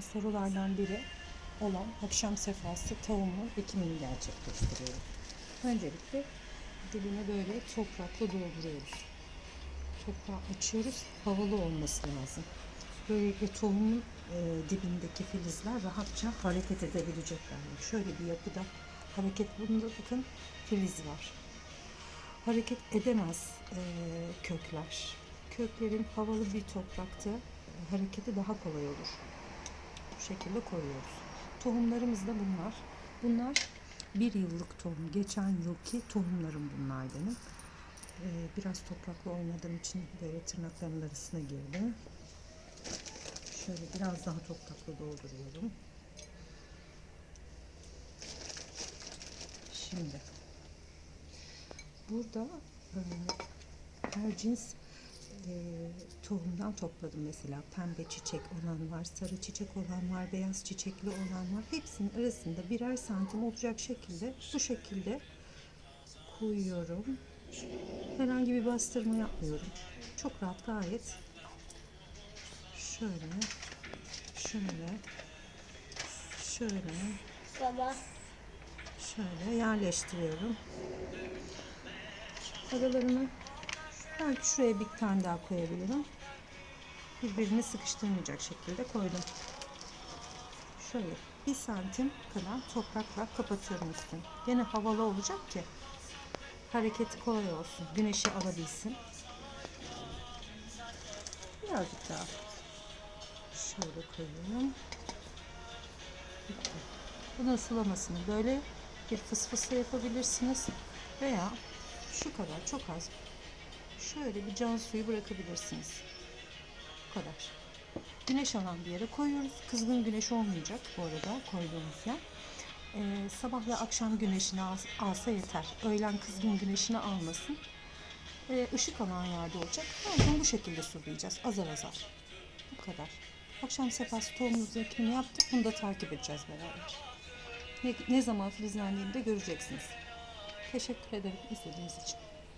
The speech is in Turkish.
sorulan sorulardan biri olan akşam sefası tavuğumun ekimini gerçekleştiriyoruz. Öncelikle dibine böyle toprakla dolduruyoruz. Toprağı açıyoruz, havalı olması lazım. Böylelikle tohumun e, dibindeki filizler rahatça hareket edebilecekler. Şöyle bir yapıda hareket bunda bakın filiz var. Hareket edemez e, kökler. Köklerin havalı bir toprakta e, hareketi daha kolay olur. Şekilde koyuyoruz. Tohumlarımız da bunlar. Bunlar bir yıllık tohum. Geçen yılki tohumlarım bunlar benim. Ee, biraz toprakla oynadığım için böyle tırnaklarımın arasına girdi. Şöyle biraz daha toprakla dolduruyorum. Şimdi burada e, her cins e, tohumdan topladım mesela pembe çiçek olan var, sarı çiçek olan var, beyaz çiçekli olan var. Hepsinin arasında birer santim olacak şekilde bu şekilde koyuyorum. Herhangi bir bastırma yapmıyorum. Çok rahat gayet şöyle şöyle şöyle Baba. şöyle yerleştiriyorum. Aralarını belki şuraya bir tane daha koyabilirim. Birbirini sıkıştırmayacak şekilde koydum. Şöyle bir santim kadar toprakla kapatıyorum üstünü. Yine havalı olacak ki hareketi kolay olsun. Güneşi alabilsin. Birazcık daha şöyle koyuyorum. Bitti. Bunun sulamasını böyle bir fısfısa yapabilirsiniz veya şu kadar çok az şöyle bir can suyu bırakabilirsiniz. Bu kadar. Güneş alan bir yere koyuyoruz. Kızgın güneş olmayacak bu arada koyduğumuz yer. Ee, sabah ve akşam güneşini al- alsa yeter. Öğlen kızgın güneşini almasın. Ee, ışık alan yerde olacak. Her bu şekilde sulayacağız. Azar azar. Bu kadar. Akşam sefası tohumumuzun ekimini yaptık. Bunu da takip edeceğiz beraber. Ne, ne zaman filizlendiğini de göreceksiniz. Teşekkür ederim izlediğiniz için.